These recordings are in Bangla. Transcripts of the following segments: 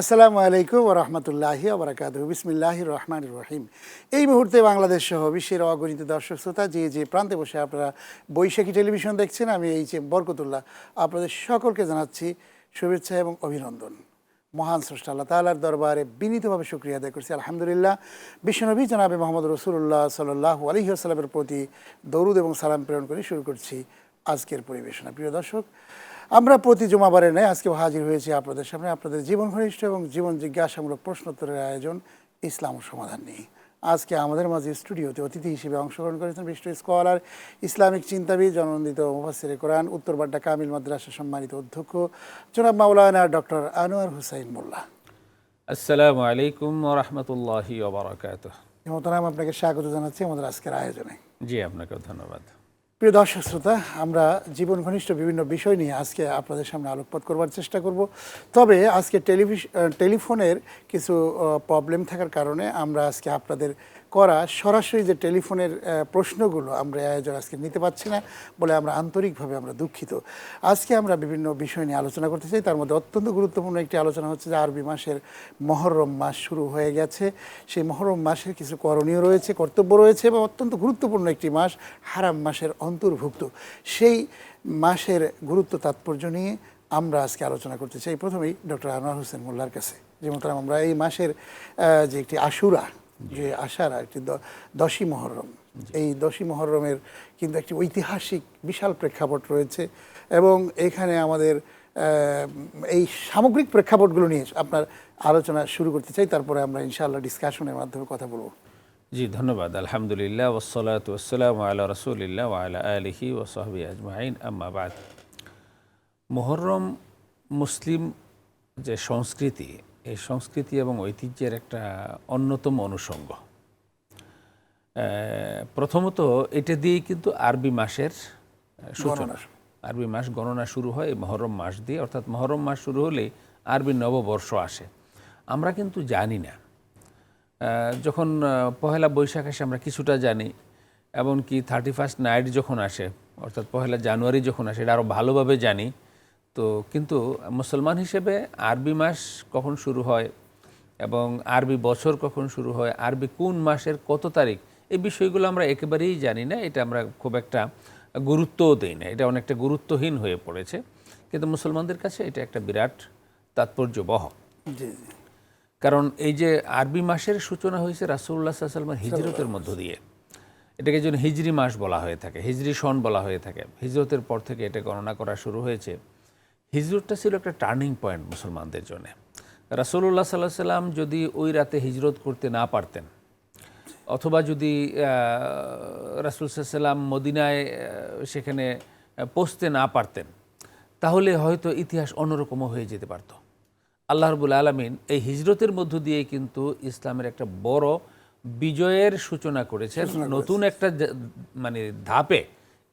আসসালামু আলাইকুম রহমতুল্লাহি আবরাকাত বিসমিল্লাহ রহমান রহিম। এই মুহূর্তে বাংলাদেশ সহ বিশ্বের অগণিত দর্শক শ্রোতা যে যে প্রান্তে বসে আপনারা বৈশাখী টেলিভিশন দেখছেন, আমি এই যে বরকতুল্লাহ আপনাদের সকলকে জানাচ্ছি শুভেচ্ছা এবং অভিনন্দন। মহান স্রষ্টা আল্লাহ তালার দরবারে বিনীতভাবে শুক্রিয়া আদায় করছি। আলহামদুলিল্লাহ, বিশ্বনবী জনাবে মোহাম্মদ রসুল্লাহ সাল্লাহ আলহি আসসালামের প্রতি দরুদ এবং সালাম প্রেরণ করে শুরু করছি আজকের পরিবেশনা। প্রিয় দর্শক আমরা প্রতি জমাবারে নেয় আজকে হাজির হয়েছি আপনাদের সামনে আপনাদের জীবন ঘনিষ্ঠ এবং জীবন জিজ্ঞাসামূলক প্রশ্নোত্তরের আয়োজন ইসলাম সমাধান নিয়ে। আজকে আমাদের মাঝে স্টুডিওতে অতিথি হিসেবে অংশগ্রহণ করেছেন বিশিষ্ট স্কলার ইসলামিক চিন্তাবিদ জনন্দিত মুফাসির কোরআন উত্তর বাড্ডা কামিল মাদ্রাসা সম্মানিত অধ্যক্ষ জনাব মাওলানা ডক্টর আনোয়ার হুসাইন মোল্লা। আসসালামু আলাইকুম ওবরাকাত মোহতারাম আপনাকে স্বাগত জানাচ্ছি আমাদের আজকের আয়োজনে। জি আপনাকে ধন্যবাদ। প্রিয় দর্শক শ্রোতা, আমরা জীবন ঘনিষ্ঠ বিভিন্ন বিষয় নিয়ে আজকে আপনাদের সামনে আলোকপাত করবার চেষ্টা করব। তবে আজকে টেলিভিশন টেলিফোনের কিছু প্রবলেম থাকার কারণে আমরা আজকে আপনাদের করা সরাসরি যে টেলিফোনের প্রশ্নগুলো আমরা আয়োজন আজকে নিতে পারছি না বলে আমরা আন্তরিকভাবে আমরা দুঃখিত। আজকে আমরা বিভিন্ন বিষয় নিয়ে আলোচনা করতে চাই। তার মধ্যে অত্যন্ত গুরুত্বপূর্ণ একটি আলোচনা হচ্ছে যে আরবি মাসের মহরম মাস শুরু হয়ে গেছে। সেই মহরম মাসের কিছু করণীয় রয়েছে, কর্তব্য রয়েছে এবং অত্যন্ত গুরুত্বপূর্ণ একটি মাস হারাম মাসের অন্তর্ভুক্ত। সেই মাসের গুরুত্ব তাৎপর্য নিয়ে আমরা আজকে আলোচনা করতে চাই। প্রথমেই ডক্টর আনোয়ার হোসেন মোল্লার কাছে। যেমন আমরা এই মাসের যে একটি আশুরা যে আশারা একটি দ- দশই মহরম। এই দশই মহরমের কিন্তু একটি ঐতিহাসিক বিশাল প্রেক্ষাপট রয়েছে এবং এখানে আমাদের এই সামগ্রিক প্রেক্ষাপটগুলো নিয়ে আপনার আলোচনা শুরু করতে চাই তারপরে আমরা ইনশাআল্লাহ ডিসকাশনের মাধ্যমে কথা বলব। জি ধন্যবাদ। আলহামদুলিল্লাহ ওসলাত ওসালাম আল্লাহ রসুলিল্লাহ আলা আলহি ওসহবি আজমাইন আম্মাবাদ মোহরম মুসলিম যে সংস্কৃতি এই সংস্কৃতি এবং ঐতিহ্যের একটা অন্যতম অনুষঙ্গ। প্রথমত এটা দিয়েই কিন্তু আরবি মাসের সূচনা। আরবি মাস গণনা শুরু হয় মহরম মাস দিয়ে অর্থাৎ মহরম মাস শুরু হলেই আরবি নববর্ষ আসে। আমরা কিন্তু জানি না। যখন পহেলা বৈশাখ আসে আমরা কিছুটা জানি এমনকি থার্টি ফার্স্ট নাইট যখন আসে অর্থাৎ পহেলা জানুয়ারি যখন আসে এটা আরও ভালোভাবে জানি তো কিন্তু মুসলমান হিসেবে আরবি মাস কখন শুরু হয় এবং আরবি বছর কখন শুরু হয় আরবি কোন মাসের কত তারিখ এই বিষয়গুলো আমরা একেবারেই জানি না এটা আমরা খুব একটা গুরুত্বও দিই না এটা অনেকটা গুরুত্বহীন হয়ে পড়েছে। কিন্তু মুসলমানদের কাছে এটা একটা বিরাট তাৎপর্যবহ। জি জি। কারণ এই যে আরবি মাসের সূচনা হয়েছে রাসুল্লাহ সাল্লামের হিজরতের মধ্য দিয়ে। এটাকে যেন হিজরি মাস বলা হয়ে থাকে হিজরি সন বলা হয়ে থাকে। হিজরতের পর থেকে এটা গণনা করা শুরু হয়েছে। হিজরতটা ছিল একটা টার্নিং পয়েন্ট মুসলমানদের জন্য। রাসুল্লাহ সাল্লাহ সাল্লাম যদি ওই রাতে হিজরত করতে না পারতেন অথবা যদি রাসুল সাল্লাম মদিনায় সেখানে পৌঁছতে না পারতেন তাহলে হয়তো ইতিহাস অন্যরকমও হয়ে যেতে পারত। আল্লাহ রবুল আলমিন এই হিজরতের মধ্য দিয়ে কিন্তু ইসলামের একটা বড় বিজয়ের সূচনা করেছেন নতুন একটা মানে ধাপে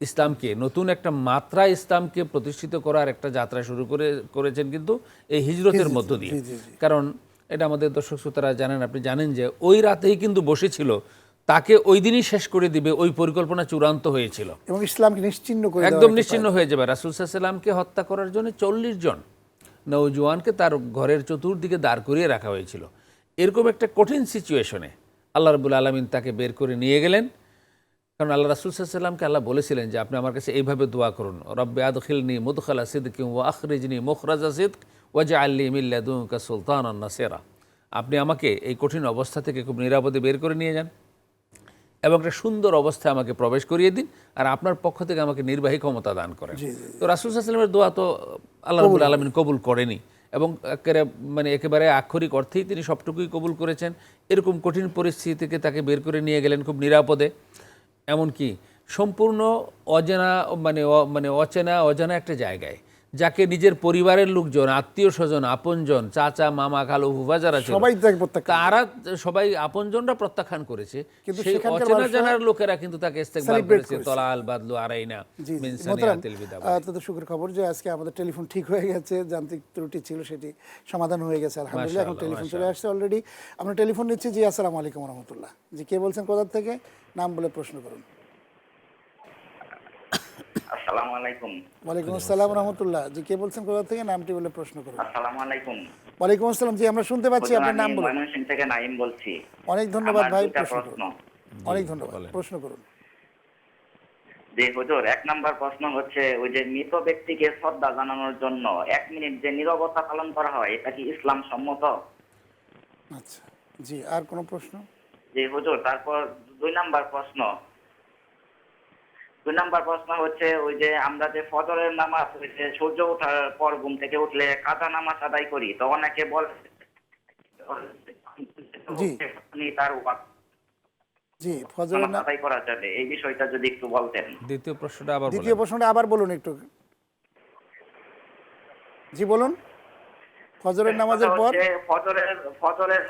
ইসলামকে নতুন একটা মাত্রা ইসলামকে প্রতিষ্ঠিত করার একটা যাত্রা শুরু করে করেছেন কিন্তু এই হিজরতের মধ্য দিয়ে। কারণ এটা আমাদের দর্শক শ্রোতারা জানেন আপনি জানেন যে ওই রাতেই কিন্তু বসেছিল তাকে ওই দিনই শেষ করে দিবে ওই পরিকল্পনা চূড়ান্ত হয়েছিল। এবং ইসলামকে নিশ্চিন্ন করে একদম নিশ্চিন্ন হয়ে যাবে। রাসুল সাল্লামকে হত্যা করার জন্য চল্লিশ জন নৌজওয়ানকে তার ঘরের চতুর্দিকে দাঁড় করিয়ে রাখা হয়েছিল। এরকম একটা কঠিন সিচুয়েশনে আল্লাহ রবুল আলমিন তাকে বের করে নিয়ে গেলেন। কারণ আল্লাহ রাসুল সাল্লামকে আল্লাহ বলেছিলেন যে আপনি আমার কাছে এইভাবে দোয়া করুন। রব্বে আদখিলনি মুদখালা সিদ্দিক ও আখরিজনি মুখরাজা সিদ্ক ওয়াজা আল্লি মিল্লাদুকা সুলতান নাসেরা। আপনি আমাকে এই কঠিন অবস্থা থেকে খুব নিরাপদে বের করে নিয়ে যান এবং একটা সুন্দর অবস্থায় আমাকে প্রবেশ করিয়ে দিন আর আপনার পক্ষ থেকে আমাকে নির্বাহী ক্ষমতা দান করেন। তো রাসুল সাল্লামের দোয়া তো আল্লাহ রবুল আলমিন কবুল করেনি এবং একেবারে মানে একেবারে আক্ষরিক অর্থেই তিনি সবটুকুই কবুল করেছেন। এরকম কঠিন পরিস্থিতি থেকে তাকে বের করে নিয়ে গেলেন খুব নিরাপদে। এমনকি সম্পূর্ণ অজানা মানে মানে অচেনা অজানা একটা জায়গায় যাকে নিজের পরিবারের লোকজন আত্মীয় স্বজন আপনজন চাচা মামা খালু ফুফা যারা সবাই তারা সবাই আপনজনরা প্রত্যাখ্যান করেছে। সেই অচেনা জানার লোকেরা কিন্তু তাকে ইস্তেকবাল করেছে তলাল বাদলু আরাইনা জি জি। মিন মোহতারাম, সানিয়াতিল বিদা আহ, তো তো সুখের খবর যে আজকে আমাদের টেলিফোন ঠিক হয়ে গেছে যান্ত্রিক ত্রুটি ছিল সেটি সমাধান হয়ে গেছে আলহামদুলিল্লাহ। এখন টেলিফোন চলে আসছে অলরেডি আমরা টেলিফোন নিচ্ছি জি আসসালামু আলাইকুম রহমতুল্লাহ। জি কে বলছেন কোথার থেকে? নাম বলে প্রশ্ন করুন। আসসালামু আলাইকুম। ওয়ালাইকুম আসসালাম রহমতুল্লাহ। জি কে বলছেন কোথা থেকে? নামটি বলে প্রশ্ন করুন। আসসালামু আলাইকুম। ওয়ালাইকুম আসসালাম জি আমরা শুনতে পাচ্ছি আপনার নাম আমি বলুন। ময়মনসিংহ থেকে নাইম বলছি। অনেক ধন্যবাদ ভাই প্রশ্ন করুন। অনেক ধন্যবাদ প্রশ্ন করুন। যে হুজুর এক নাম্বার প্রশ্ন হচ্ছে ওই যে মৃত ব্যক্তিকে শ্রদ্ধা জানানোর জন্য এক মিনিট যে নীরবতা পালন করা হয় এটা কি ইসলাম সম্মত? আচ্ছা জি আর কোনো প্রশ্ন? যে হুজুর তারপর দুই নাম্বার প্রশ্ন। দুই নাম্বার প্রশ্ন হচ্ছে ওই যে আমরা যে ফজরের নামাজ ওই যে সূর্য ওঠার পর ঘুম থেকে উঠলে কাজা নামাজ আদায় করি তো অনেকে বলে তার জি ফজরের আদায় করা যাবে। এই বিষয়টা যদি একটু বলতেন। দ্বিতীয় প্রশ্নটা আবার দ্বিতীয় প্রশ্নটা আবার বলুন একটু। জি বলুন। ফজরের নামাজের পর ফজরের ফজরের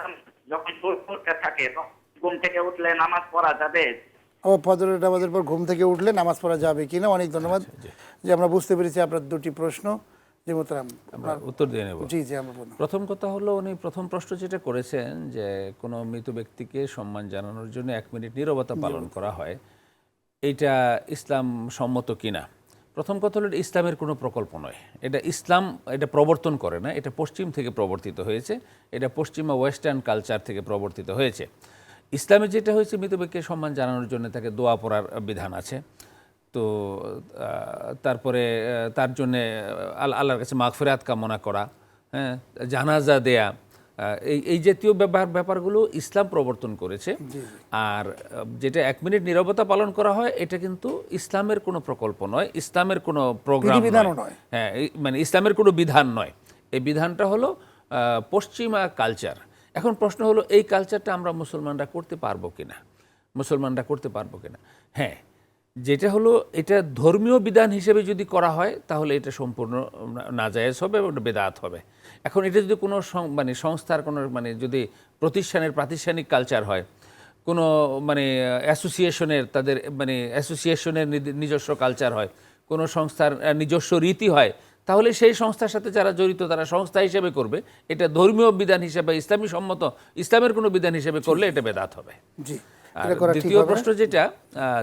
যখন সূর্য থাকে তখন ঘুম থেকে উঠলে নামাজ পড়া যাবে? ও ফজরের নামাজের পর ঘুম থেকে উঠলে নামাজ পড়া যাবে কিনা? অনেক ধন্যবাদ। যে আমরা বুঝতে পেরেছি আপনার দুটি প্রশ্ন। মোতারাম আমরা উত্তর দিয়ে নেব। জি জি আমরা প্রথম কথা হলো উনি প্রথম প্রশ্ন যেটা করেছেন যে কোনো মৃত ব্যক্তিকে সম্মান জানানোর জন্য এক মিনিট নীরবতা পালন করা হয় এইটা ইসলাম সম্মত কিনা? প্রথম কথা হলো এটা ইসলামের কোনো প্রকল্প নয়। এটা ইসলাম এটা প্রবর্তন করে না এটা পশ্চিম থেকে প্রবর্তিত হয়েছে এটা পশ্চিমা ওয়েস্টার্ন কালচার থেকে প্রবর্তিত হয়েছে। ইসলামে যেটা হয়েছে মৃত ব্যক্তিকে সম্মান জানানোর জন্য তাকে দোয়া পড়ার বিধান আছে। তো তারপরে তার জন্যে আল আল্লাহর কাছে মাগফিরাত কামনা করা হ্যাঁ জানাজা দেয়া এই এই জাতীয় ব্যাপার ব্যাপারগুলো ইসলাম প্রবর্তন করেছে। আর যেটা এক মিনিট নীরবতা পালন করা হয় এটা কিন্তু ইসলামের কোনো প্রকল্প নয় ইসলামের কোনো প্রোগ্রাম নয়। হ্যাঁ মানে ইসলামের কোনো বিধান নয়। এই বিধানটা হলো পশ্চিমা কালচার। এখন প্রশ্ন হলো, এই কালচারটা আমরা মুসলমানরা করতে পারব কিনা? মুসলমানরা করতে পারব কিনা? হ্যাঁ যেটা হলো, এটা ধর্মীয় বিধান হিসেবে যদি করা হয়, তাহলে এটা সম্পূর্ণ নাজায়েজ হবে এবং বেদাত হবে। এখন এটা যদি কোনো মানে সংস্থার কোনো মানে যদি প্রতিষ্ঠানের প্রাতিষ্ঠানিক কালচার হয়, কোনো মানে অ্যাসোসিয়েশনের তাদের মানে অ্যাসোসিয়েশনের নিজস্ব কালচার হয়, কোনো সংস্থার নিজস্ব রীতি হয় তাহলে সেই সংস্থার সাথে যারা জড়িত তারা সংস্থা হিসেবে করবে। এটা ধর্মীয় বিধান হিসেবে ইসলামী সম্মত ইসলামের কোনো বিধান হিসেবে করলে এটা বেদাত হবে। জি দ্বিতীয় প্রশ্ন যেটা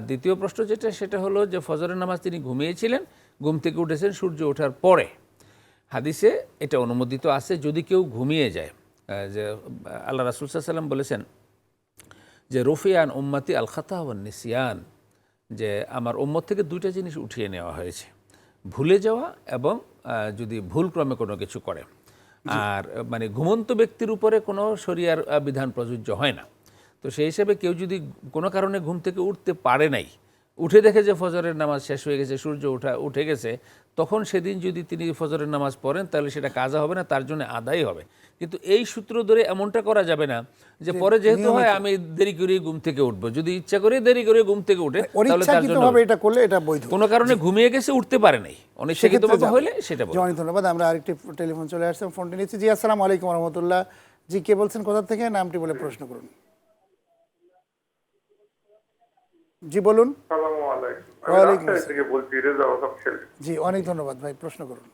দ্বিতীয় প্রশ্ন যেটা সেটা হলো যে ফজরের নামাজ তিনি ঘুমিয়েছিলেন ঘুম থেকে উঠেছেন সূর্য ওঠার পরে। হাদিসে এটা অনুমোদিত আছে যদি কেউ ঘুমিয়ে যায় যে আল্লাহ রাসুল সাল্লাম বলেছেন যে রফিয়ান উম্মাতি আল খাতা নিসিয়ান যে আমার উম্মত থেকে দুইটা জিনিস উঠিয়ে নেওয়া হয়েছে। ভুলে যাওয়া এবং যদি ভুলক্রমে কোনো কিছু করে। আর মানে ঘুমন্ত ব্যক্তির উপরে কোনো শরিয়ার বিধান প্রযোজ্য হয় না। তো সেই হিসেবে কেউ যদি কোনো কারণে ঘুম থেকে উঠতে পারে নাই, উঠে দেখে যে ফজরের নামাজ শেষ হয়ে গেছে, সূর্য উঠা, উঠে গেছে তখন সেদিন যদি তিনি ফজরের নামাজ পড়েন তাহলে সেটা কাজা হবে না তার জন্য আদায় হবে। কিন্তু এই সূত্র ধরে এমনটা করা যাবে না যে পরে যেহেতু হয় আমি দেরি করে ঘুম থেকে উঠবো। যদি ইচ্ছা করে দেরি করে ঘুম থেকে উঠে তাহলে তার জন্য এটা করলে এটা বৈধ। কোনো কারণে ঘুমিয়ে গেছে উঠতে পারে নাই। অনিচ্ছাকৃত সেক্ষেত্রে যাবে। হলে সেটা অনেক ধন্যবাদ। আমরা আরেকটি টেলিফোন চলে আসছে ফোনটি নিচ্ছি। জি আসসালামু আলাইকুম রহমতুল্লাহ জি কে বলছেন কোথা থেকে? নামটি বলে প্রশ্ন করুন। জি বলুন। সালামু আলাইকুম। থেকে বলছি জি অনেক ধন্যবাদ ভাই প্রশ্ন করুন।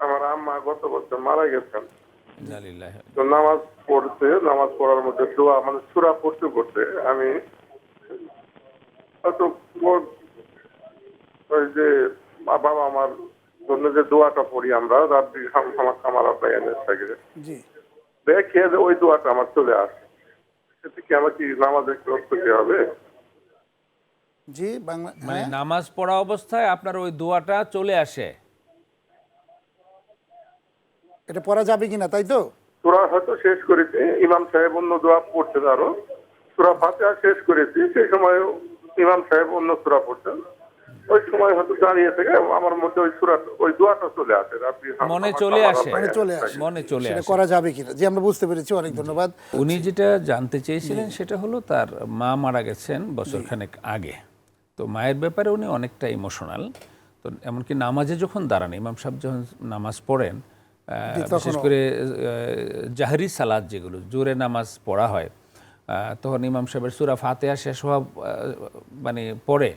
আমার আম্মা গত বছর মারা গেছেন। তো নামাজ পড়তে নামাজ পড়ার মধ্যে দোয়া মানে সুরা পড়তে পড়তে আমি হয়তো ওই যে বাবা আমার জন্য যে দোয়াটা পড়ি আমরা রাব্বি আমার আমার আব্বাই এনে থাকে দেখে যে ওই দোয়াটা আমার চলে আসে। সেটা কি আমার কি নামাজে ক্রস করতে হবে? জি বাংলা মানে হ্যাঁ। নামাজ পড়া অবস্থায় আপনার ওই দোয়াটা চলে আসে। এটা পড়া যাবে কিনা তাই তো? সুরা হয়তো শেষ করেছি ইমাম সাহেব অন্য দোয়া পড়ছেন আরও। সুরা ফাতিহা শেষ করেছি সেই সময় ইমাম সাহেব অন্য সুরা পড়ছেন। ওই সময় হয়তো দাঁড়িয়ে থেকে আমার মধ্যে ওই সুরা ওই দোয়াটা চলে আসে মনে চলে আসে। মনে চলে আসে। মনে চলে সেটা আসে। করা যাবে কিনা জি আমরা বুঝতে পেরেছি অনেক ধন্যবাদ। উনি যেটা জানতে চেয়েছিলেন সেটা হলো তার মা মারা গেছেন বছরখানেক আগে। তো মায়ের ব্যাপারে উনি অনেকটা ইমোশনাল তো এমনকি নামাজে যখন দাঁড়ান ইমাম সাহেব যখন নামাজ পড়েন বিশেষ করে জাহরি সালাদ যেগুলো জোরে নামাজ পড়া হয় তখন ইমাম সাহেবের সুরা ফাতেহা শেষ হওয়া মানে পড়ে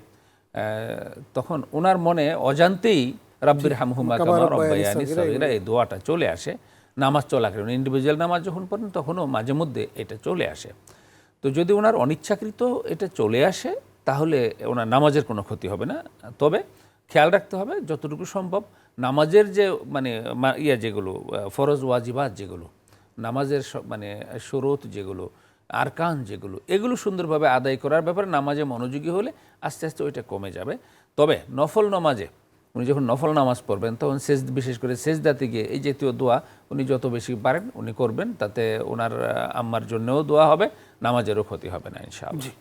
তখন ওনার মনে অজান্তেই রাব্বির হামহুমা কামা রব্বায়ানি সগীরা এই দোয়াটা চলে আসে নামাজ চলাকালীন। ইন্ডিভিজুয়াল নামাজ যখন পড়েন তখনও মাঝে মধ্যে এটা চলে আসে। তো যদি ওনার অনিচ্ছাকৃত এটা চলে আসে তাহলে ওনার নামাজের কোনো ক্ষতি হবে না। তবে খেয়াল রাখতে হবে, যতটুকু সম্ভব, নামাজের যে মানে ইয়া যেগুলো ফরজ, ওয়াজিবাত যেগুলো, নামাজের মানে শরত যেগুলো, আরকান যেগুলো, এগুলো সুন্দরভাবে আদায় করার ব্যাপারে নামাজে মনোযোগী হলে আস্তে আস্তে ওইটা কমে যাবে। তবে নফল নামাজে, উনি যখন নফল নামাজ পড়বেন, তখন সেজ বিশেষ করে সেজদাতে গিয়ে এই জাতীয় দোয়া উনি যত বেশি পারেন, উনি করবেন। তাতে ওনার আম্মার জন্যও দোয়া হবে, নামাজেরও ক্ষতি হবে না, ইনশাআল্লাহ।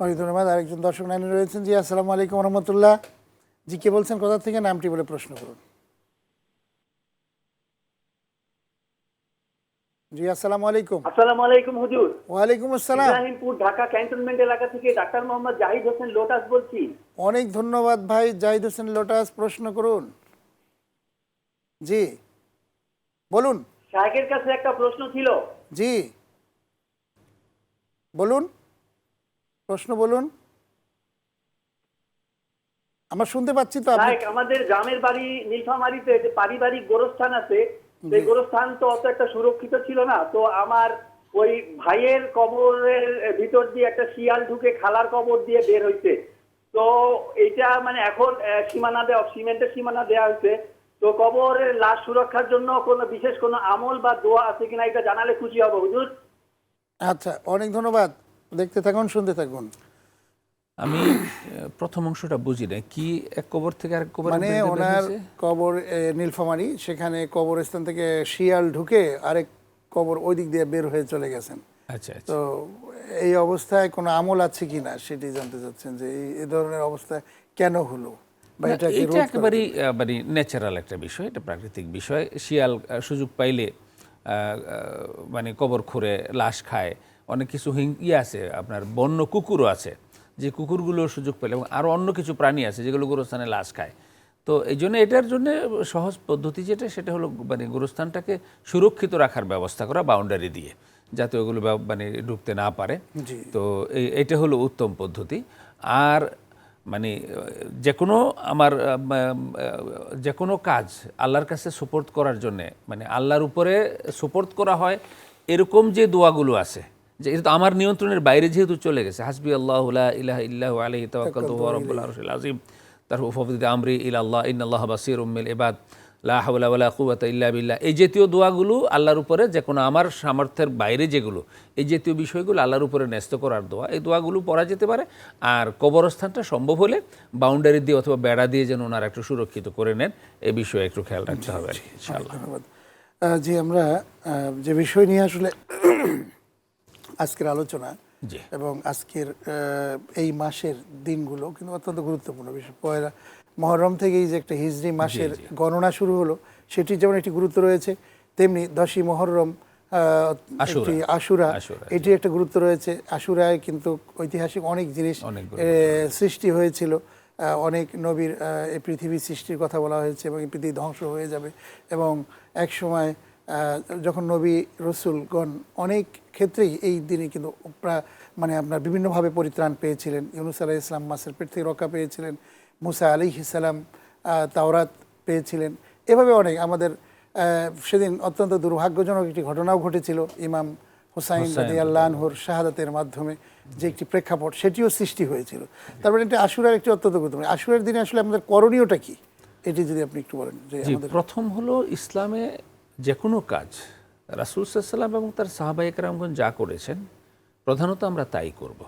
অনেক ধন্যবাদ। আরেকজন দর্শক লাইনে রয়েছেন। জি আসসালামু আলাইকুম রহমতুল্লাহ। জি কে বলছেন? কোথা থেকে? নামটি বলে প্রশ্ন করুন। জি আসসালামু আলাইকুম। আসসালামু আলাইকুম হুজুর। ওয়ালাইকুম আসসালাম। ইব্রাহিমপুর ঢাকা ক্যান্টনমেন্ট এলাকা থেকে ডাক্তার মোহাম্মদ জাহিদ হোসেন লোটাস বলছি। অনেক ধন্যবাদ ভাই। জাহিদ হোসেন লোটাস প্রশ্ন করুন। জি বলুন। শাহেকের কাছে একটা প্রশ্ন ছিল। জি বলুন। প্রশ্ন বলুন। আমরা শুনতে পাচ্ছি তো আমাদের গ্রামের বাড়ি নীলফামারিতে যে পারিবারিক গোরস্থান আছে সেই গোরস্থান তো অত একটা সুরক্ষিত ছিল না। তো আমার ওই ভাইয়ের কবরের ভিতর দিয়ে একটা শিয়াল ঢুকে খালার কবর দিয়ে বের হইছে। তো এইটা মানে এখন সীমানা দেওয়া সিমেন্টের সীমানা দেওয়া হয়েছে তো কবরের লাশ সুরক্ষার জন্য কোনো বিশেষ কোনো আমল বা দোয়া আছে কিনা এটা জানালে খুশি হব হুজুর। আচ্ছা অনেক ধন্যবাদ। দেখতে থাকুন শুনতে থাকুন। আমি প্রথম অংশটা বুঝি না কি এক কবর থেকে আরেক কবর মানে ওনার কবর নীলফামারী সেখানে কবরস্থান থেকে শিয়াল ঢুকে আরেক কবর ওই দিক দিয়ে বের হয়ে চলে গেছেন। আচ্ছা আচ্ছা। তো এই অবস্থায় কোনো আমল আছে কিনা সেটি জানতে চাচ্ছেন যে এই ধরনের অবস্থা কেন হলো এটা কি একেবারেই মানে ন্যাচারাল একটা বিষয় এটা প্রাকৃতিক বিষয়। শিয়াল সুযোগ পাইলে মানে কবর খুঁড়ে লাশ খায়। অনেক কিছু হিং ইয়ে আছে আপনার বন্য কুকুরও আছে যে কুকুরগুলো সুযোগ পেলে এবং আরও অন্য কিছু প্রাণী আছে যেগুলো গোরস্থানে লাশ খায়। তো এই জন্য এটার জন্য সহজ পদ্ধতি যেটা সেটা হলো মানে গোরস্থানটাকে সুরক্ষিত রাখার ব্যবস্থা করা বাউন্ডারি দিয়ে যাতে ওগুলো মানে ঢুকতে না পারে। তো এই- এটা হলো উত্তম পদ্ধতি। আর মানে যে কোনো আমার যে কোনো কাজ আল্লাহর কাছে সুপোর্ট করার জন্যে মানে আল্লাহর উপরে সুপোর্ট করা হয় এরকম যে দোয়াগুলো আছে যে এটা তো আমার নিয়ন্ত্রণের বাইরে যেহেতু চলে গেছে হাসবি আল্লাহ ইলাহ ইল্লাহ আলহি তার আমরি ইলা আল্লাহ ইন্নাল্লাহ বাসীর উম্মিল ইবাদ লা হাওলা ওয়ালা কুওয়াতা ইল্লা বিল্লাহ এই জাতীয় দোয়াগুলো আল্লাহর উপরে যে কোনো আমার সামর্থ্যের বাইরে যেগুলো এই জাতীয় বিষয়গুলো আল্লাহর উপরে ন্যস্ত করার দোয়া এই দোয়াগুলো পড়া যেতে পারে আর কবরস্থানটা সম্ভব হলে বাউন্ডারি দিয়ে অথবা বেড়া দিয়ে যেন ওনারা একটু সুরক্ষিত করে নেন এই বিষয়ে একটু খেয়াল রাখতে হবে আর কি ধন্যবাদ জি আমরা যে বিষয় নিয়ে আসলে আজকের আলোচনা এবং আজকের এই মাসের দিনগুলো কিন্তু অত্যন্ত গুরুত্বপূর্ণ। বিষয় পয়লা মহরম থেকেই যে একটা হিজরি মাসের গণনা শুরু হলো সেটির যেমন একটি গুরুত্ব রয়েছে তেমনি দশই মহরম আশুরা। একটি আশুরা আশুরা, এটি একটা গুরুত্ব রয়েছে। আশুরায় কিন্তু ঐতিহাসিক অনেক জিনিস সৃষ্টি হয়েছিল। অনেক নবীর এই পৃথিবী সৃষ্টির কথা বলা হয়েছে এবং এই পৃথিবী ধ্বংস হয়ে যাবে এবং এক সময় যখন নবী রসুলগণ অনেক ক্ষেত্রেই এই দিনে কিন্তু মানে আপনার বিভিন্নভাবে পরিত্রাণ পেয়েছিলেন। ইউনুস আলাহ ইসলাম মাসের পেট থেকে রক্ষা পেয়েছিলেন। মুসা আলি ইসালাম তাওরাত পেয়েছিলেন। এভাবে অনেক আমাদের সেদিন অত্যন্ত দুর্ভাগ্যজনক একটি ঘটনাও ঘটেছিল। ইমাম হুসাইন আল্লাহর শাহাদাতের মাধ্যমে যে একটি প্রেক্ষাপট সেটিও সৃষ্টি হয়েছিল। তারপরে এটা আশুরার একটি অত্যন্ত গুরুত্বপূর্ণ। আশুরার দিনে আসলে আমাদের করণীয়টা কি? এটি যদি আপনি একটু বলেন যে প্রথম হলো ইসলামে যে কোনো কাজ, রাসুল সাল্লাম এবং তার সাহাবাই একরামগণ যা করেছেন, প্রধানত আমরা তাই করব।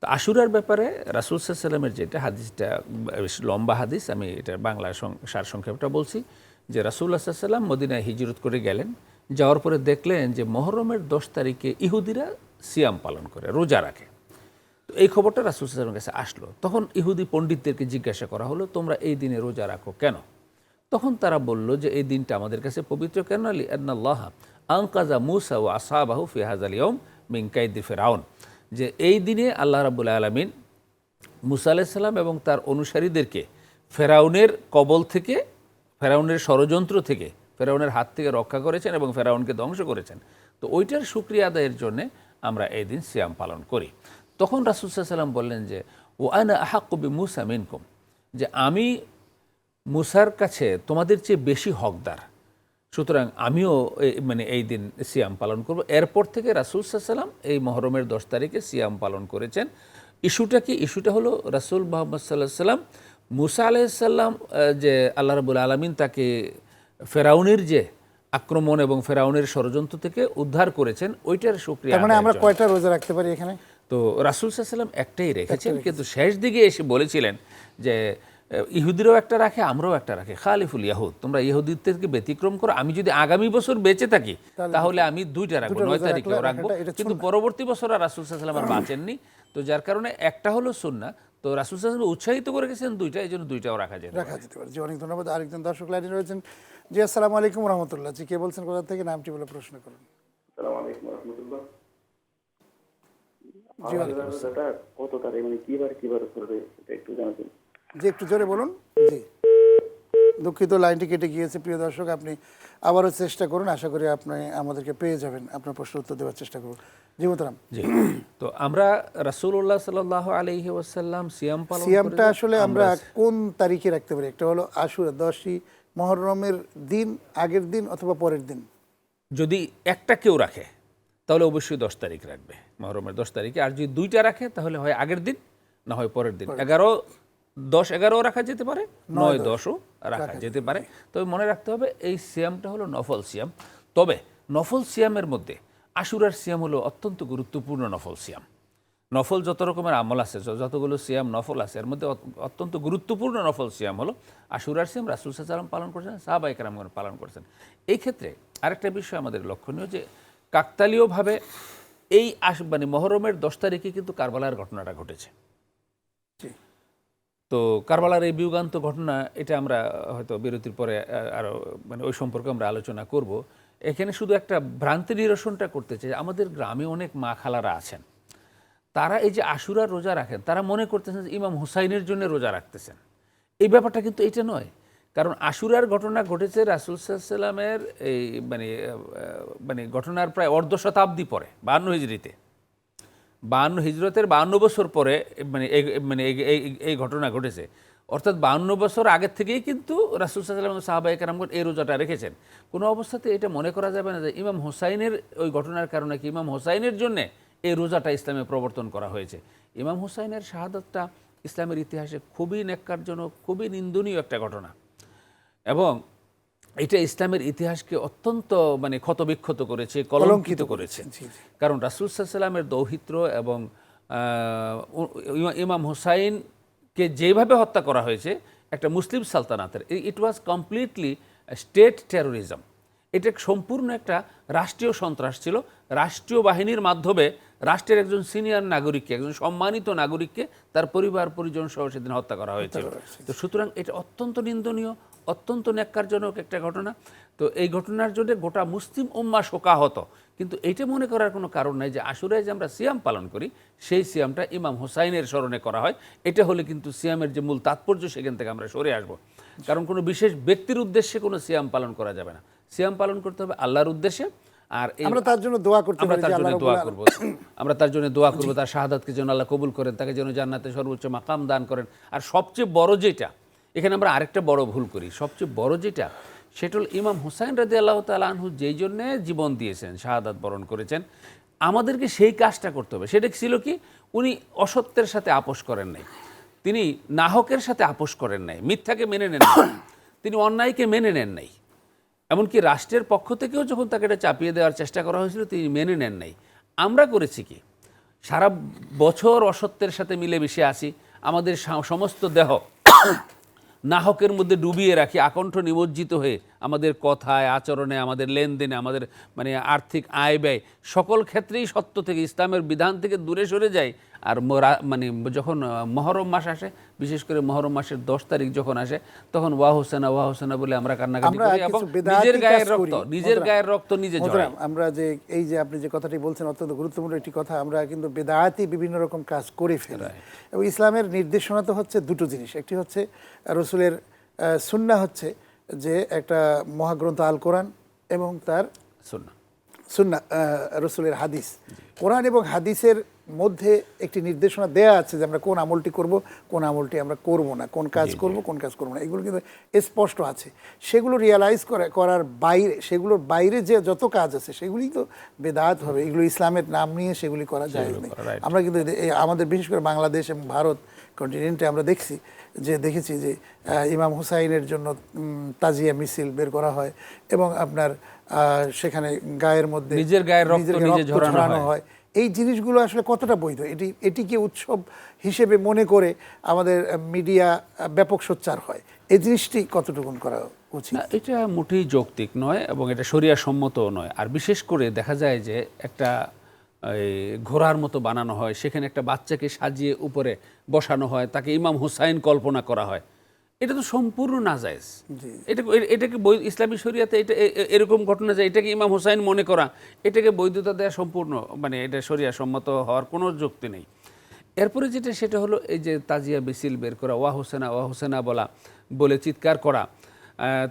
তো আশুরার ব্যাপারে রাসুল সাল্লামের যেটা হাদিসটা, বেশ লম্বা হাদিস, আমি এটা বাংলা সং- সারসংক্ষেপটা বলছি, যে রাসুল্লাহ সাল্লাম মদিনায় হিজরত করে গেলেন, যাওয়ার পরে দেখলেন যে মহরমের দশ তারিখে ইহুদিরা সিয়াম পালন করে, রোজা রাখে। তো এই খবরটা রাসুল সাল্লামের কাছে আসলো। তখন ইহুদি পণ্ডিতদেরকে জিজ্ঞাসা করা হলো, তোমরা এই দিনে রোজা রাখো কেন? তখন তারা বলল যে, এই দিনটা আমাদের কাছে পবিত্র কেন? আলী আন্নাল্লাহ আঙ্কাজা মুসা ও আসাবাহু ফিহাজ আলিয়ম মিঙ্কাইদি ফেরাউন। যে, এই দিনে আল্লাহ রাবুল আলমিন মুসা আলাইসাল্লাম এবং তার অনুসারীদেরকে ফেরাউনের কবল থেকে, ফেরাউনের ষড়যন্ত্র থেকে, ফেরাউনের হাত থেকে রক্ষা করেছেন এবং ফেরাউনকে ধ্বংস করেছেন। তো ওইটার সুক্রিয়া আদায়ের জন্যে আমরা এই দিন সিয়াম পালন করি। তখন রাসুল সাল্লাম বললেন যে ও আনা আহাক্কবি মুসা মিনকুম। যে, আমি মুসার কাছে তোমাদের চেয়ে বেশি হকদার। সুতরাং আমিও মানে এই দিন সিয়াম পালন করব। এরপর থেকে রাসুল সাল্লাম এই মহরমের দশ তারিখে সিয়াম পালন করেছেন। ইস্যুটা কি? ইস্যুটা হলো রাসুল মোহাম্মদ সাল্লাহ সাল্লাম মুসা আলাইসাল্লাম যে আল্লাহ রাবুল আলমিন তাকে ফেরাউনের যে আক্রমণ এবং ফেরাউনের ষড়যন্ত্র থেকে উদ্ধার করেছেন ওইটার সুক্রিয়া মানে আমরা কয়টা রোজা রাখতে পারি এখানে? তো রাসুল সাল্লাম একটাই রেখেছেন। কিন্তু শেষ দিকে এসে বলেছিলেন যে ইহুদিরাও একটা রাখে আমরাও একটা রাখে। খালিফুল ইয়াহুদ তোমরা ইহুদির থেকে ব্যতিক্রম করো আমি যদি আগামী বছর বেঁচে থাকি তাহলে আমি দুইটা রাখব নয় তারিখেও রাখব। কিন্তু পরবর্তী বছর আর রাসুল সাল্লাম আর বাঁচেননি। তো যার কারণে একটা হলো সুন্না তো রাসুল সাল্লাম উৎসাহিত করে গেছেন দুইটা এই জন্য দুইটাও রাখা যায় রাখা যেতে পারে। জি অনেক ধন্যবাদ। আরেকজন দর্শক লাইনে রয়েছেন। জি আসসালামু আলাইকুম রহমতুল্লাহ। জি কে বলছেন কোথা থেকে? নামটি বলে প্রশ্ন করুন। আসসালামু আলাইকুম রহমতুল্লাহ। জি আমার কত তারিখ মানে কিবার কিবার করবে এটা একটু জানাবেন। জি একটু জোরে বলুন। জি। দুঃখিত লাইনটি কেটে গিয়েছে প্রিয় দর্শক আপনি আবারও চেষ্টা করুন আশা করি আপনি আমাদেরকে পেয়ে যাবেন। আপনার প্রশ্ন উত্তর দেওয়ার চেষ্টা করুন। জি মোতারাম জি। তো আমরা রাসূলুল্লাহ সাল্লাল্লাহু আলাইহি ওয়াসাল্লাম সিয়াম পালন সিয়ামটা আসলে আমরা কোন তারিখে রাখতে পারি? একটা হলো আশুরা দশই মহরমের দিন আগের দিন অথবা পরের দিন? যদি একটা কেউ রাখে তাহলে অবশ্যই দশ তারিখ রাখবে। মহরমের দশ তারিখে। আর যদি দুইটা রাখে তাহলে হয় আগের দিন না হয় পরের দিন। এগারো দশ এগারো রাখা যেতে পারে নয় দশও রাখা যেতে পারে। তবে মনে রাখতে হবে এই সিয়ামটা হলো নফল সিয়াম। তবে নফল সিয়ামের মধ্যে আশুরার সিয়াম হলো অত্যন্ত গুরুত্বপূর্ণ নফল সিয়াম। নফল যত রকমের আমল আছে যতগুলো সিয়াম নফল আছে এর মধ্যে অত্যন্ত গুরুত্বপূর্ণ নফল সিয়াম হলো আশুরার সিয়াম রাসুল সাল্লাম পালন করেছেন সাহাবাই কারামগণ পালন করেছেন। এই ক্ষেত্রে আরেকটা বিষয় আমাদের লক্ষণীয় যে কাকতালীয়ভাবে এই আশ মানে মহরমের দশ তারিখে কিন্তু কারবালার ঘটনাটা ঘটেছে। তো কারবালার এই বিয়োগান্ত ঘটনা, এটা আমরা হয়তো বিরতির পরে আরও মানে ওই সম্পর্কে আমরা আলোচনা করব। এখানে শুধু একটা ভ্রান্তি নিরসনটা করতে চাই। আমাদের গ্রামে অনেক মা খালারা আছেন। তারা এই যে আশুরার রোজা রাখেন, তারা মনে করতেছেন যে ইমাম হুসাইনের জন্য রোজা রাখতেছেন। এই ব্যাপারটা কিন্তু এটা নয়। কারণ আশুরার ঘটনা ঘটেছে রাসুল সাল্লামের এই মানে মানে ঘটনার প্রায় অর্ধ শতাব্দী পরে বান্ন হিজড়িতে। বাহান্ন হিজরতের বাহান্ন বছর পরে মানে মানে এই- ঘটনা ঘটেছে। অর্থাৎ বাহান্ন বছর আগের থেকেই কিন্তু রাসুল সাল্লাম সাহাবাহিক রামগণ এই রোজাটা রেখেছেন। কোনো অবস্থাতে এটা মনে করা যাবে না যে ইমাম হোসাইনের ওই ঘটনার কারণে কি ইমাম হোসাইনের জন্যে এই রোজাটা ইসলামে প্রবর্তন করা হয়েছে। ইমাম হোসাইনের শাহাদতটা ইসলামের ইতিহাসে খুবই ন্যাক্কারজনক, খুবই নিন্দনীয় একটা ঘটনা। এবং এটা ইসলামের ইতিহাসকে অত্যন্ত মানে ক্ষতবিক্ষত করেছে কলঙ্কিত করেছে। কারণ রাসুল সাল্লামের দৌহিত্র এবং ইমাম হুসাইনকে যেভাবে হত্যা করা হয়েছে একটা মুসলিম সালতানাতের it was completely state terrorism এটা সম্পূর্ণ একটা রাষ্ট্রীয় সন্ত্রাস ছিল। রাষ্ট্রীয় বাহিনীর মাধ্যমে রাষ্ট্রের একজন সিনিয়র নাগরিককে একজন সম্মানিত নাগরিককে তার পরিবার পরিজন সহ সেদিন হত্যা করা হয়েছিল তো সুতরাং এটা অত্যন্ত নিন্দনীয় অত্যন্ত ন্যাক্কারজনক একটা ঘটনা। তো এই ঘটনার জন্য গোটা মুসলিম উম্মা শোকাহত। কিন্তু এইটা মনে করার কোনো কারণ নাই যে আশুরায় যে আমরা সিয়াম পালন করি সেই সিয়ামটা ইমাম হোসাইনের স্মরণে করা হয়। এটা হলে কিন্তু সিয়ামের যে মূল তাৎপর্য সেখান থেকে আমরা সরে আসব। কারণ কোনো বিশেষ ব্যক্তির উদ্দেশ্যে কোনো সিয়াম পালন করা যাবে না। সিয়াম পালন করতে হবে আল্লাহর উদ্দেশ্যে। আর আমরা তার জন্য দোয়া করতে আমরা তার জন্য দোয়া করব। আমরা তার জন্য দোয়া করব তার শাহাদাতকে যেন আল্লাহ কবুল করেন তাকে যেন জান্নাতে সর্বোচ্চ মাকাম দান করেন। আর সবচেয়ে বড় যেটা এখানে আমরা আরেকটা বড় ভুল করি। সবচেয়ে বড় যেটা, সেটা হল ইমাম হুসাইন রাজি আল্লাহ তালাহু যেই জন্যে জীবন দিয়েছেন, শাহাদাত বরণ করেছেন, আমাদেরকে সেই কাজটা করতে হবে। সেটা ছিল কি? উনি অসত্যের সাথে আপোষ করেন নাই। তিনি নাহকের সাথে আপোষ করেন নাই, মিথ্যাকে মেনে নেন তিনি অন্যায়কে মেনে নেন নাই। এমনকি রাষ্ট্রের পক্ষ থেকেও যখন তাকে এটা চাপিয়ে দেওয়ার চেষ্টা করা হয়েছিল, তিনি মেনে নেন নাই। আমরা করেছি কি? সারা বছর অসত্যের সাথে মিলেমিশে আসি আমাদের সমস্ত দেহ নাহকের মধ্যে ডুবিয়ে রাখি, আকণ্ঠ নিমজ্জিত হয়ে আমাদের কথায়, আচরণে, আমাদের লেনদেনে, আমাদের মানে আর্থিক আয় ব্যয় সকল ক্ষেত্রেই সত্য থেকে, ইসলামের বিধান থেকে দূরে সরে যায় আর মরা- মানে যখন মহরম মাস আসে বিশেষ করে মহরম মাসের দশ তারিখ যখন আসে তখন ওয়া হোসেনা ওয়া হোসেনা বলে আমরা কান্নাকাটি আমরা করি এবং নিজের গায়ের রক্ত নিজের গায়ের রক্ত নিজে আমরা যে এই যে আপনি যে কথাটি বলছেন অত্যন্ত গুরুত্বপূর্ণ একটি কথা আমরা কিন্তু বেদায়াতি বিভিন্ন রকম কাজ করে ফেলি। এবং ইসলামের নির্দেশনা তো হচ্ছে দুটো জিনিস একটি হচ্ছে রসুলের সুন্না হচ্ছে যে একটা মহাগ্রন্থ আল কোরআন এবং তার শোন সুন্না রসুলের হাদিস। কোরআন এবং হাদিসের মধ্যে একটি নির্দেশনা দেয়া আছে যে আমরা কোন আমলটি করব কোন আমলটি আমরা করব না কোন কাজ করব কোন কাজ করব না। এগুলো কিন্তু স্পষ্ট আছে। সেগুলো রিয়ালাইজ করে করার বাইরে সেগুলোর বাইরে যে যত কাজ আছে সেগুলি তো বেদাত হবে। এগুলো ইসলামের নাম নিয়ে সেগুলি করা যায় না আমরা কিন্তু আমাদের বিশেষ করে বাংলাদেশ এবং ভারত কন্টিনেন্টে আমরা দেখছি যে দেখেছি যে ইমাম হুসাইনের জন্য তাজিয়া মিছিল বের করা হয় এবং আপনার সেখানে গায়ের মধ্যে নিজের গায়ের রক্ত ঝরানো হয়। এই জিনিসগুলো আসলে কতটা বৈধ? এটি এটিকে উৎসব হিসেবে মনে করে আমাদের মিডিয়া ব্যাপক সোচ্চার হয়। এই জিনিসটি কতটুকুন করা উচিত? না এটা মোটেই যৌক্তিক নয় এবং এটা শরিয়া সম্মতও নয়। আর বিশেষ করে দেখা যায় যে একটা ঘোড়ার মতো বানানো হয় সেখানে একটা বাচ্চাকে সাজিয়ে উপরে বসানো হয় তাকে ইমাম হুসাইন কল্পনা করা হয়। এটা তো সম্পূর্ণ নাজায়েজ। এটা এটাকে বৈ- ইসলামী শরিয়াতে এটা এরকম ঘটনা যে এটাকে ইমাম হুসাইন মনে করা এটাকে বৈধতা দেওয়া সম্পূর্ণ মানে এটা শরিয়া সম্মত হওয়ার কোনো যুক্তি নেই। এরপরে যেটা সেটা হলো এই যে তাজিয়া মিছিল বের করা ওয়া হোসেনা ওয়া হোসেনা বলা বলে চিৎকার করা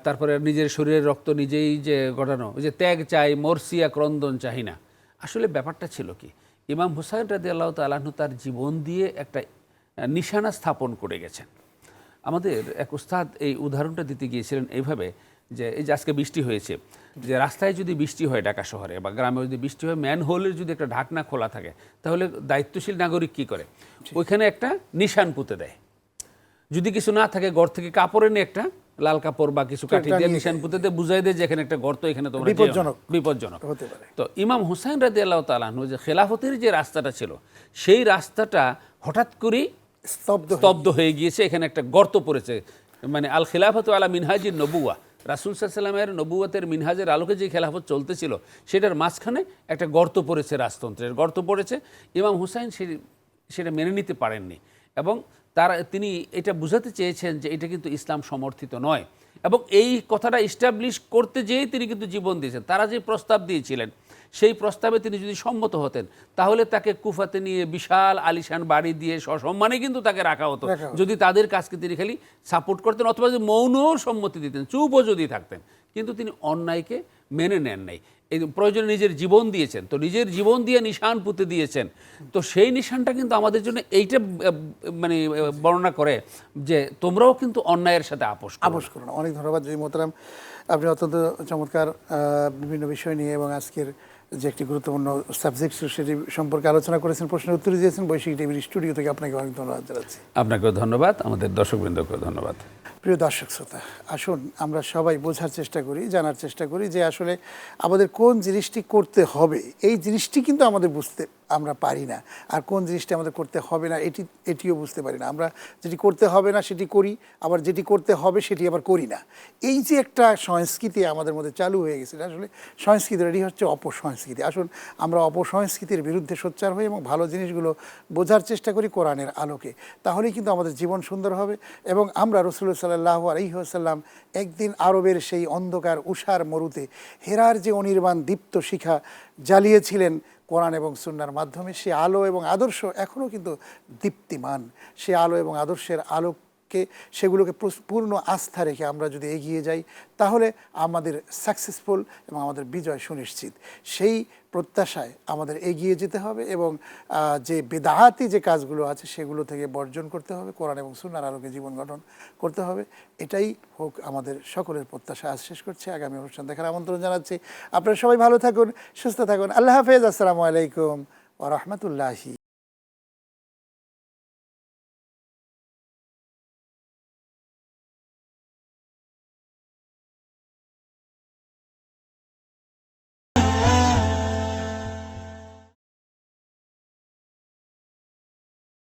তারপরে নিজের শরীরের রক্ত নিজেই যে ঘটানো যে ত্যাগ চাই মর্সিয়া ক্রন্দন চাহি না। আসলে ব্যাপারটা ছিল কি ইমাম হুসাইন রাদি আল্লাহ তালাহু তার জীবন দিয়ে একটা নিশানা স্থাপন করে গেছেন। আমাদের এক উস্তাদ এই উদাহরণটা দিতে গিয়েছিলেন এইভাবে যে এই যে আজকে বৃষ্টি হয়েছে যে রাস্তায় যদি বৃষ্টি হয় ঢাকা শহরে বা গ্রামে যদি বৃষ্টি হয় ম্যানহোলের যদি একটা ঢাকনা খোলা থাকে তাহলে দায়িত্বশীল নাগরিক কি করে? ওইখানে একটা নিশান পুঁতে দেয়। যদি কিছু না থাকে ঘর থেকে কাপড় এনে একটা লাল কাপড় বা কিছু কাঠি দিয়ে নিশান পুঁতে দিয়ে বুঝাই দেয় যে এখানে একটা গর্ত এখানে তোমরা বিপজ্জনক। বিপজ্জনক। হতে পারে। তো ইমাম হুসাইন রাদি আল্লাহ তালাহু যে খেলাফতের যে রাস্তাটা ছিল সেই রাস্তাটা হঠাৎ করেই স্তব্ধ স্তব্ধ হয়ে গিয়েছে এখানে একটা গর্ত পড়েছে। মানে আল খিলাফত আলা মিনহাজির নবুয়া রাসুল সাল্লামের নবুয়াতের মিনহাজের আলোকে যে খেলাফত চলতেছিল সেটার মাঝখানে একটা গর্ত পড়েছে রাজতন্ত্রের। গর্ত পড়েছে ইমাম হুসাইন সে সেটা মেনে নিতে পারেননি। এবং তার তিনি এটা বুঝাতে চেয়েছেন যে এটা কিন্তু ইসলাম সমর্থিত নয়। এবং এই কথাটা ইস্টাবলিশ করতে যেয়েই তিনি কিন্তু জীবন দিয়েছেন। তারা যে প্রস্তাব দিয়েছিলেন সেই প্রস্তাবে তিনি যদি সম্মত হতেন তাহলে তাকে কুফাতে নিয়ে বিশাল আলিশান বাড়ি দিয়ে সসম্মানে কিন্তু তাকে রাখা হতো। যদি তাদের কাজকে তিনি খালি সাপোর্ট করতেন অথবা যদি মৌনও সম্মতি দিতেন চুপও যদি থাকতেন কিন্তু তিনি অন্যায়কে মেনে নেন নাই। এই প্রয়োজনে নিজের জীবন দিয়েছেন তো নিজের জীবন দিয়ে নিশান পুঁতে দিয়েছেন তো সেই নিশানটা কিন্তু আমাদের জন্য এইটা মানে বর্ণনা করে যে তোমরাও কিন্তু অন্যায়ের সাথে আপোষ আপোষ করুন অনেক ধন্যবাদ জি মোহতারাম। আপনি অত্যন্ত চমৎকার বিভিন্ন বিষয় নিয়ে এবং আজকের যে একটি গুরুত্বপূর্ণ সাবজেক্ট সেটি সম্পর্কে আলোচনা করেছেন প্রশ্নের উত্তর দিয়েছেন বৈশ্বিক টিভির স্টুডিও থেকে আপনাকে অনেক ধন্যবাদ জানাচ্ছি। আপনাকেও ধন্যবাদ আমাদের দর্শকবৃন্দকেও ধন্যবাদ। প্রিয় দর্শক শ্রোতা, আসুন আমরা সবাই বোঝার চেষ্টা করি, জানার চেষ্টা করি যে আসলে আমাদের কোন জিনিসটি করতে হবে। এই জিনিসটি কিন্তু আমাদের বুঝতে আমরা পারি না। আর কোন জিনিসটি আমাদের করতে হবে না, এটি, এটিও বুঝতে পারি না। আমরা যেটি করতে হবে না সেটি করি, আবার যেটি করতে হবে সেটি আবার করি না। এই যে একটা সংস্কৃতি আমাদের মধ্যে চালু হয়ে গেছে আসলে সংস্কৃতি, এটি হচ্ছে অপসংস্কৃতি। আসুন, আমরা অপসংস্কৃতির বিরুদ্ধে সোচ্চার হই এবং ভালো জিনিসগুলো বোঝার চেষ্টা করি কোরআনের আলোকে। তাহলেই কিন্তু আমাদের জীবন সুন্দর হবে এবং আমরা রসুল্লাহ সাল্লাহ আলহিহাসাল্লাম একদিন আরবের সেই অন্ধকার উষার মরুতে হেরার যে অনির্বাণ দীপ্ত শিখা জ্বালিয়েছিলেন কোরআন এবং সুন্নার মাধ্যমে, সে আলো এবং আদর্শ এখনও কিন্তু দীপ্তিমান। সে আলো এবং আদর্শের আলোকে সেগুলোকে পূর্ণ আস্থা রেখে আমরা যদি এগিয়ে যাই, তাহলে আমাদের সাকসেসফুল এবং আমাদের বিজয় সুনিশ্চিত। সেই প্রত্যাশায় আমাদের এগিয়ে যেতে হবে এবং যে বেদাহাতি যে কাজগুলো আছে সেগুলো থেকে বর্জন করতে হবে। কোরআন এবং সুনার আলোকে জীবন গঠন করতে হবে। এটাই হোক আমাদের সকলের প্রত্যাশা। আজ শেষ করছে। আগামী অনুষ্ঠান দেখার আমন্ত্রণ জানাচ্ছি। আপনারা সবাই ভালো থাকুন, সুস্থ থাকুন। আল্লাহ হাফেজ। আসসালামু আলাইকুম ও রহমতুল্লাহি।